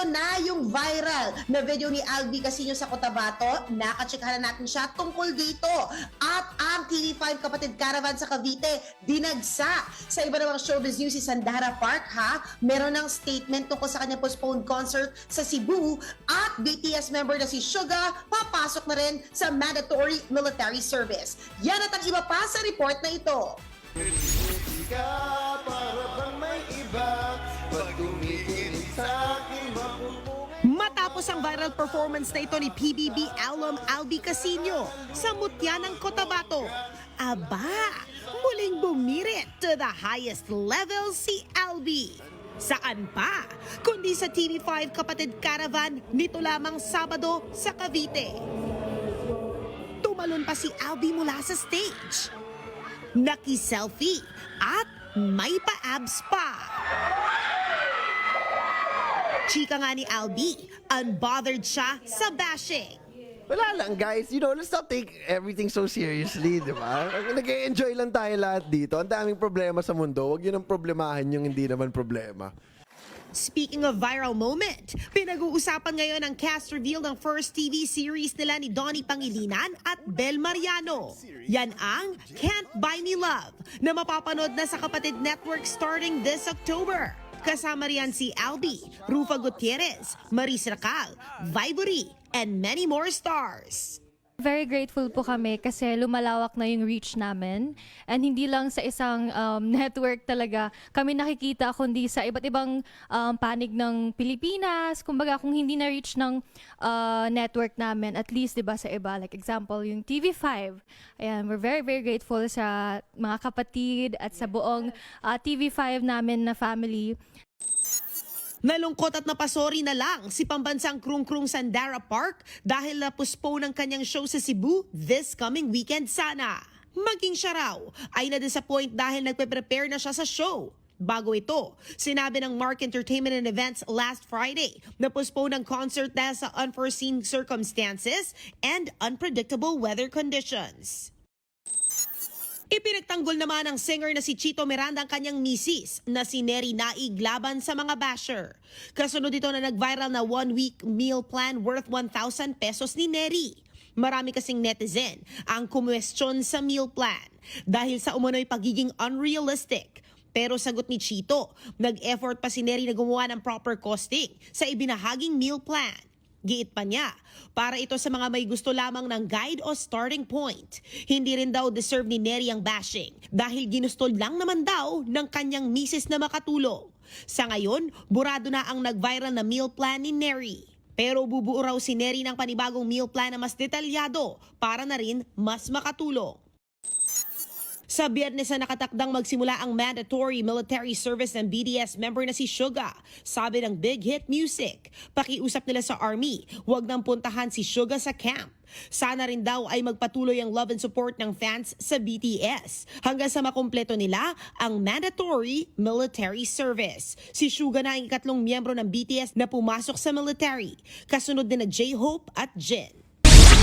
Ito na yung viral na video ni Albi Casino sa Cotabato. Nakatsikahan na natin siya tungkol dito. At ang TV5 Kapatid Caravan sa Cavite, dinagsa. Sa iba namang showbiz news si Sandara Park ha, meron ng statement tungkol sa kanyang postponed concert sa Cebu at BTS member na si Suga papasok na rin sa mandatory military service. Yan at ang iba pa sa report na ito. ka Matapos ang viral performance na ito ni PBB alum Albi Casino sa mutya ng Cotabato, aba, muling bumirit to the highest level si Albi. Saan pa? Kundi sa TV5 Kapatid Caravan nito lamang Sabado sa Cavite. Tumalon pa si Albi mula sa stage. Naki-selfie at may pa-abs pa. Chika nga ni Albi, unbothered siya sa bashing. Wala lang guys, you know, let's not take everything so seriously, di ba? Nag-enjoy lang tayo lahat dito. Ang daming problema sa mundo, huwag yun ang problemahin yung hindi naman problema. Speaking of viral moment, pinag-uusapan ngayon ang cast reveal ng first TV series nila ni Donnie Pangilinan at Bel Mariano. Yan ang Can't Buy Me Love na mapapanood na sa Kapatid Network starting this October. Kasama riyan si Albi, Rufa Gutierrez, Maris Racal, Vibory, and many more stars. Very grateful po kami kasi lumalawak na yung reach namin and hindi lang sa isang um, network talaga kami nakikita kundi sa iba't ibang um, panig ng Pilipinas. Kumbaga kung hindi na reach ng uh, network namin at least 'di ba sa iba like example yung TV5. Ayan, we're very very grateful sa mga kapatid at sa buong uh, TV5 namin na family. Nalungkot at napasori na lang si pambansang Krung Krung Sandara Park dahil na-postpone ang kanyang show sa Cebu this coming weekend sana. Maging siya raw ay na-disappoint dahil nagpe-prepare na siya sa show. Bago ito, sinabi ng Mark Entertainment and Events last Friday na postpone ang concert dahil sa unforeseen circumstances and unpredictable weather conditions. Ipinagtanggol naman ng singer na si Chito Miranda ang kanyang misis na si Neri Naig laban sa mga basher. Kasunod ito na nag-viral na one-week meal plan worth 1,000 pesos ni Neri. Marami kasing netizen ang kumwestiyon sa meal plan dahil sa umunoy pagiging unrealistic. Pero sagot ni Chito, nag-effort pa si Neri na gumawa ng proper costing sa ibinahaging meal plan. Giit pa niya, para ito sa mga may gusto lamang ng guide o starting point. Hindi rin daw deserve ni Neri ang bashing dahil ginusto lang naman daw ng kanyang misis na makatulong. Sa ngayon, burado na ang nag-viral na meal plan ni Neri. Pero bubuo raw si Neri ng panibagong meal plan na mas detalyado para na rin mas makatulong. Sa biyernes na nakatakdang magsimula ang mandatory military service ng BDS member na si Suga. Sabi ng Big Hit Music, pakiusap nila sa Army, huwag nang puntahan si Suga sa camp. Sana rin daw ay magpatuloy ang love and support ng fans sa BTS hanggang sa makumpleto nila ang mandatory military service. Si Suga na ang ikatlong miyembro ng BTS na pumasok sa military, kasunod din na J-Hope at Jin.